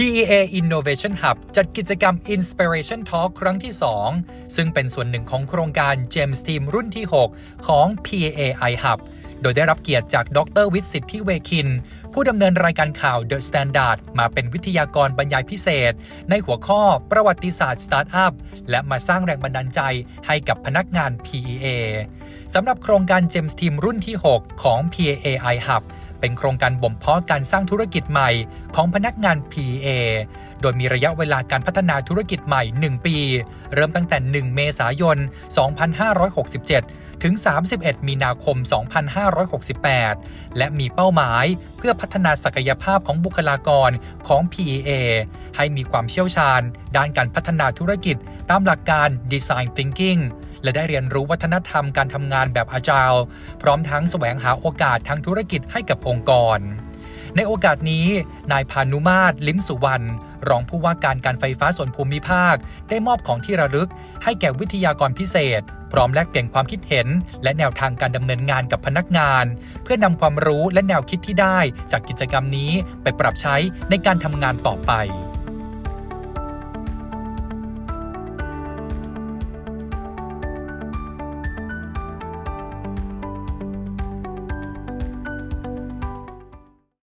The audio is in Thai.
PEA Innovation Hub จัดกิจกรรม Inspiration Talk ครั้งที่ 2 ซึ่งเป็นส่วนหนึ่งของโครงการ James Team รุ่นที่ 6 ของ PEA I Hub โดยได้รับเกียรติจากดรวิทย์สิทธิเวคิน ผู้ดำเนินรายการข่าว The Standard มาเป็นวิทยากรบรรยายพิเศษ ในหัวข้อประวัติศาสตร์สตาร์ทอัพและมาสร้างแรงบันดาลใจให้กับพนักงาน PEA สำหรับโครงการ James Team รุ่นที่ 6 ของ PEA I Hub เป็นโครงการบ่มเพาะการสร้างธุรกิจใหม่ของพนักงาน P.A. โดยมีระยะเวลาการพัฒนาธุรกิจใหม่ 1 ปี เริ่มตั้งแต่ 1 เมษายน 2567 ถึง 31 มีนาคม 2568 และมีเป้าหมายเพื่อพัฒนาศักยภาพของบุคลากรของ PEA ให้มีความเชี่ยวชาญ ด้านการพัฒนาธุรกิจ ตามหลักการ Design Thinking และได้เรียนรู้วัฒนธรรมการทำงานแบบ Agile พร้อมทั้งแสวงหาโอกาสทางธุรกิจให้กับองค์กร ในโอกาสนี้ นายพานุมาตรลิ้มสุวรรณรองผู้ว่าการการไฟฟ้าส่วนภูมิภาค ได้มอบของที่ระลึก ให้แก่วิทยากรพิเศษ พร้อมแลกเปลี่ยนความคิดเห็น และแนวทางการดำเนินงานกับพนักงาน เพื่อนำความรู้และแนวคิดที่ได้ จากกิจกรรมนี้ไปปรับใช้ในการทำงานต่อไป